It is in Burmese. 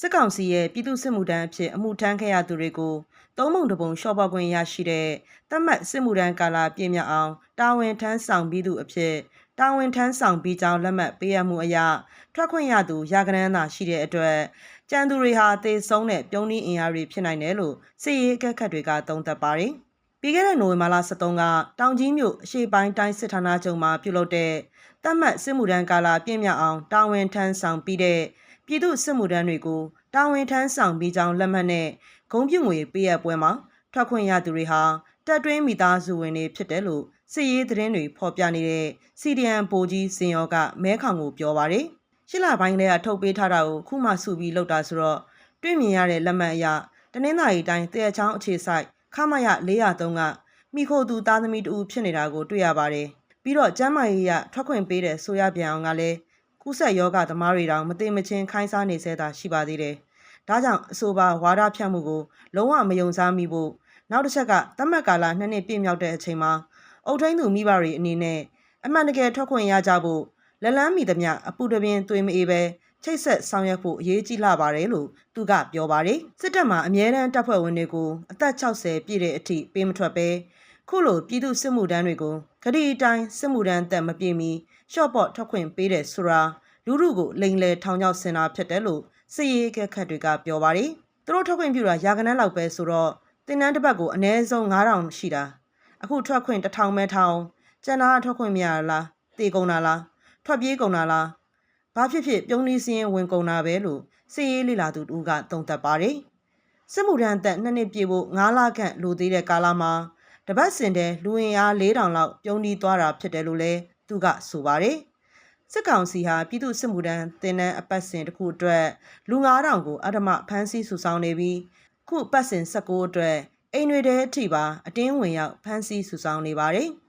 စစ်ကောင်စီရဲ့ပြည်သူ့စစ်မှုထမ်းအဖြစ်အမှုထမ်းခဲ့ရသူတွေကိုသုံးပုံတစ်ပုံလျှော့ပေါ့ခွင့်ရရှိတဲ့တတ်မှတ်စစ်မှုထမ်းကာလပြည့်မြတ်အောင်တာဝန်ထမ်းဆောင်ပြီးသူအဖြစ်တာဝန်ထမ်းဆောင်ပြီးကြောင်းလက်မှတ်ပေးရမှုအရထွက်ခွင့်ရသူရာကနန်းသာရှိတဲ့အတွက်ကြံသူတွေဟာတေဆုံးတဲ့ပြုံးနည်းအင်အားတွေဖြစ်နိုင်တယ်လို့စစ်ရေးအကဲခတ်တွေကသုံးသပ်ပါတယ်။ပြီးခဲ့တဲ့နိုဝင်ဘာလ23ကတောင်ကြီးမြို့အရှိပိုင်းတိုင်းစစ်ဌာနချုပ်မှာပြုလုပ်တဲ့တတ်မှတ်စစ်မှုထမ်းကာလပြည့်မြတ်အောင်တာဝန်ထမ်းဆောင်ပြီးတဲ့ ပြည်သူစစ်မှုထမ်းတွေကိုတာဝန်ထမ်းဆောင်ပြီးကြောင်းလက်မှတ်နဲ့ဂုံပြူငွေပေးရပွဲမှာထွက်ခွင့်ရသူတွေဟာတက်တွင်းမိသားစုဝင်တွေဖြစ်တယ်လို့စစ်ရေးသတင်းတွေဖော်ပြနေတဲ့ CDN ပိုကြီးစင်ရောကမဲခေါင်ကိုပြောပါတယ်ရှစ်လပိုင်းကလေးကထုတ်ပေးထားတာကိုခုမှစုပြီးလောက်တာဆိုတော့တွေ့မြင်ရတဲ့လက်မှတ်အရတနင်္သာရီတိုင်းတရချောင်းအခြေဆိုင်ခမရ403ကမိခိုသူသားသမီးတူဖြစ်နေတာကိုတွေ့ရပါတယ်ပြီးတော့ကျမ်းမာရေးရထွက်ခွင့်ပေးတယ်ဆိုရပြန်အောင်ကလည်း ကုဆက်ယောဂသမားတွေတောင်မသိမချင်းခိုင်းစားနေစေတာရှိပါသေးတယ်ဒါကြောင့်အဆိုပါဝါဒဖြန့်မှုကိုလုံးဝမယုံစားမိဖို့နောက်တစ်ချက်ကတတ်မှတ်ကာလနှစ်နှစ်ပြည့်မြောက်တဲ့အချိန်မှာအုတ်ထင်းသူမိဘတွေအနေနဲ့အမှန်တကယ်ထွက်ခွင့်ရကြဖို့လက်လန်းမိသမျှအပူတပင်သွေးမအေးပဲချိတ်ဆက်ဆောင်ရွက်ဖို့အရေးကြီးလာပါတယ်လို့သူကပြောပါတယ်စစ်တပ်မှာအမြဲတမ်းတပ်ဖွဲ့ဝင်တွေကိုအသက်60ပြည့်တဲ့အထိပေးမထွက်ပဲ ခုလိုပြည်သူစစ်မှုထမ်းတွေကိုခရီးအတိုင်းစစ်မှုထမ်းတက်မပြေမီရှော့ပေါ့ထွက်ခွင့်ပေးတယ်ဆိုတာလူလူကိုလိန်လေထောင်ချောက်ဆင်တာဖြစ်တယ်လို့စစ်ရေးကက်ခတ်တွေကပြောပါတယ်သူတို့ထွက်ခွင့်ပြုတာရာကနန်းလောက်ပဲဆိုတော့တင်နန်းတစ်ပတ်ကိုအနည်းဆုံး9000ရှိတာအခုထွက်ခွင့်1000ပဲထောင်းကျန်တာထွက်ခွင့်မရလားတေကုန်တာလားထွက်ပြေးကုန်တာလားဘာဖြစ်ဖြစ်ပြုံးနီးစင်းဝင်ကုန်တာပဲလို့စစ်ရေးလေလာသူတူကတုံသက်ပါတယ်စစ်မှုထမ်းသက်နှစ်နှစ်ပြည့်ဖို့9လခန့်လိုသေးတဲ့ကာလမှာ တပတ်စင်တဲ့လူဝင်အား4000လောက်ပြုံးနီးသွားတာဖြစ်တယ်လို့လည်းသူကဆိုပါတယ်စစ်ကောင်စီဟာပြည်သူစစ်မှုထမ်းတင်နန်းအပတ်စဉ်တစ်ခုအတွက်လူ9000ကိုအဓမ္မဖမ်းဆီးစုဆောင်နေပြီးခုအပတ်စဉ်19အတွက်အိမ်တွေထဲအထိပါအတင်းဝင်ရောက်ဖမ်းဆီးစုဆောင်နေပါတယ်။